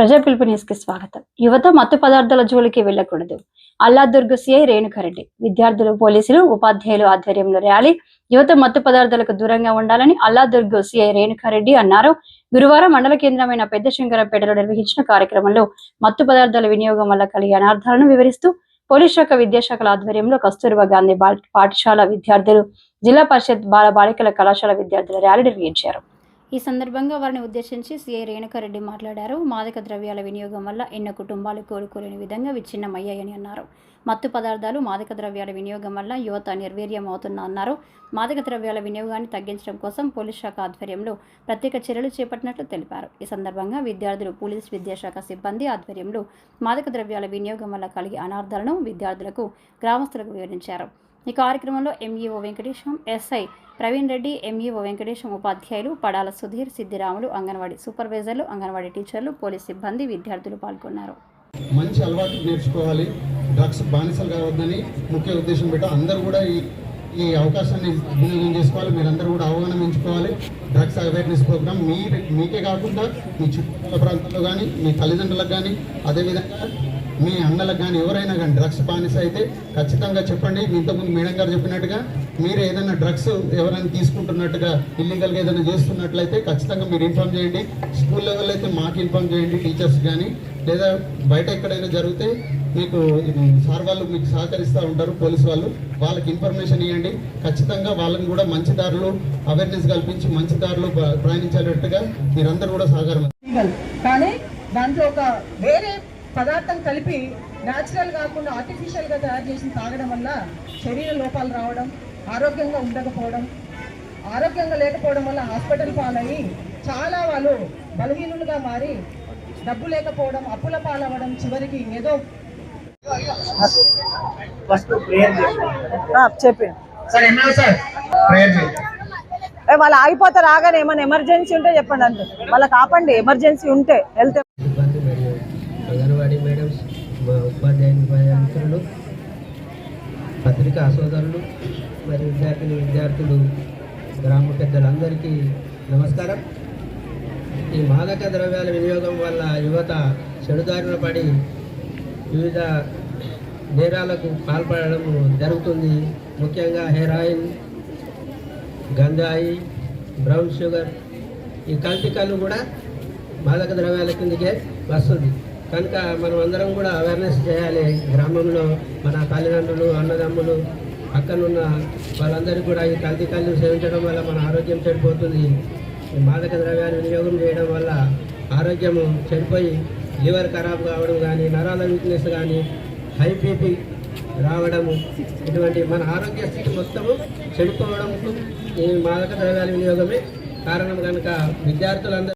ప్రజా పిలుపు న్యూస్కి స్వాగతం. యువత మత్తు పదార్థాల జోలికి వెళ్ళకూడదు అల్లాదుర్గ సిఐ రేణుకారెడ్డి విద్యార్థులు పోలీసులు ఉపాధ్యాయులు ఆధ్వర్యంలో ర్యాలీ యువత మత్తు పదార్థాలకు దూరంగా ఉండాలని అల్లాదుర్గ సిఐ రేణుకారెడ్డి అన్నారు. గురువారం మండల కేంద్రమైన పెద్ద శంకరంపేటలో నిర్వహించిన కార్యక్రమంలో మత్తు పదార్థాల వినియోగం వల్ల కలిగే అనార్థాలను వివరిస్తూ పోలీస్ శాఖ విద్యాశాఖల ఆధ్వర్యంలో కస్తూర్బా గాంధీ పాఠశాల విద్యార్థులు జిల్లా పరిషత్ బాల బాలికల కళాశాల విద్యార్థుల ర్యాలీ నిర్వహించారు. ఈ సందర్భంగా వారిని ఉద్దేశించి సీఐ రేణుకారెడ్డి మాట్లాడారు. మాదక ద్రవ్యాల వినియోగం వల్ల ఎన్నో కుటుంబాలు కోలుకోలేని విధంగా విచ్ఛిన్నమయ్యాయని అన్నారు. మత్తు పదార్థాలు మాదక ద్రవ్యాల వినియోగం వల్ల యువత నిర్వీర్యం అవుతున్నా అన్నారు. మాదక ద్రవ్యాల వినియోగాన్ని తగ్గించడం కోసం పోలీస్ శాఖ ఆధ్వర్యంలో ప్రత్యేక చర్యలు చేపట్టినట్లు తెలిపారు. ఈ సందర్భంగా విద్యార్థులు పోలీస్ విద్యాశాఖ సిబ్బంది ఆధ్వర్యంలో మాదక ద్రవ్యాల వినియోగం వల్ల కలిగే అనార్థాలను విద్యార్థులకు గ్రామస్తులకు వివరించారు. ఈ కార్యక్రమంలో MEO Venkatesham SI Praveen Reddy MEO Venkatesham ఉపాధ్యాయులు పడాల సుధీర్ సిద్ధిరాములు అంగన్వాడీ సూపర్వైజర్లు అంగన్వాడీ టీచర్లు పోలీస్ సిబ్బంది విద్యార్థులు పాల్గొన్నారు. మంచి అలవాటు నేర్చుకోవాలి. డ్రగ్స్ బానిసలు కావద్దని ముఖ్య ఉద్దేశం పెట్టి అందరూ కూడా ఈ ఈ అవకాశాన్ని వినియోగం చేసుకోవాలి. మీరందరూ కూడా అవగాహన పెంచుకోవాలి. డ్రగ్స్ అవేర్నెస్ ప్రోగ్రామ్ మీ మీకే కాకుండా మీ చుట్టుపక్కల ప్రాంతాల్లో కానీ మీ తల్లిదండ్రులకు కానీ అదేవిధంగా మీ అన్నలకు కానీ ఎవరైనా కానీ డ్రగ్స్ బానిస అయితే ఖచ్చితంగా చెప్పండి. ఇంతకుముందు మేడం గారు చెప్పినట్టుగా మీరు ఏదైనా డ్రగ్స్ ఎవరైనా తీసుకుంటున్నట్టుగా ఇల్లీగల్గా ఏదైనా చేస్తున్నట్లయితే ఖచ్చితంగా మీరు ఇన్ఫామ్ చేయండి. స్కూల్ లెవెల్ అయితే మాకు ఇన్ఫామ్ చేయండి టీచర్స్ కానీ లేదా బయట ఎక్కడైనా జరిగితే మీకు సార్ వాళ్ళు మీకు సహకరిస్తూ ఉంటారు పోలీస్ వాళ్ళు. వాళ్ళకి ఇన్ఫర్మేషన్ ఇవ్వండి ఖచ్చితంగా వాళ్ళని కూడా మంచి దారులు అవేర్నెస్ కల్పించి మంచి దారులు ప్రయాణించేటట్టుగా మీరందరూ కూడా సహకారం కానీ దాంట్లో ఒక వేరే పదార్థం కలిపి న్యాచురల్ కాకుండా ఆర్టిఫిషియల్గా తయారు చేసి తాగడం వల్ల శరీర లోపాలు రావడం ఆరోగ్యంగా ఉండకపోవడం ఆరోగ్యంగా లేకపోవడం వల్ల హాస్పిటల్ పాలయ్యి చాలా వాళ్ళు బలహీనులుగా మారి డబ్బు లేకపోవడం అప్పుల పాలవ్వడం చివరికి ఏదో ఫస్ట్ ప్రేయర్ చెప్పి. సార్ ఎన్నో సార్? ప్రేయర్ చేయండి వాళ్ళు ఆగిపోతారు ఆగానే ఏమైనా ఎమర్జెన్సీ ఉంటే చెప్పండి అంతే. వాళ్ళకి ఆపండి ఎమర్జెన్సీ ఉంటే మరియు అంగన్వాడీ మేడమ్స్ మా ఉపాధ్యాయ మిత్రులు పత్రికా సోదరులు మరియు విద్యార్థిని విద్యార్థులు గ్రామ పెద్దలందరికీ నమస్కారం. ఈ మాదక ద్రవ్యాల వినియోగం వల్ల యువత చెడుదారులు పడి వివిధ నేరాలకు పాల్పడడం జరుగుతుంది. ముఖ్యంగా హెరాయిన్ గంజాయి బ్రౌన్ షుగర్ ఈ కల్తీ కళ్ళు కూడా మాదక ద్రవ్యాల కిందకే వస్తుంది. కనుక మనం అందరం కూడా అవేర్నెస్ చేయాలి. గ్రామంలో మన తల్లిదండ్రులు అన్నదమ్ములు పక్కనున్న వాళ్ళందరికీ కూడా ఈ కల్తీ కళ్ళు సేవించడం వల్ల మన ఆరోగ్యం చెడిపోతుంది. ఈ మాదక ద్రవ్యాలు వినియోగం చేయడం వల్ల ఆరోగ్యము చెడిపోయి లివర్ ఖరాబ్ కావడం కానీ నరాల వీక్నెస్ కానీ హై బీపీ రావడము ఇటువంటి మన ఆరోగ్య స్థితి మొత్తము చెడిపోవడంకు ఈ మాదక ద్రవ్యాల వినియోగమే కారణం కనుక విద్యార్థులందరూ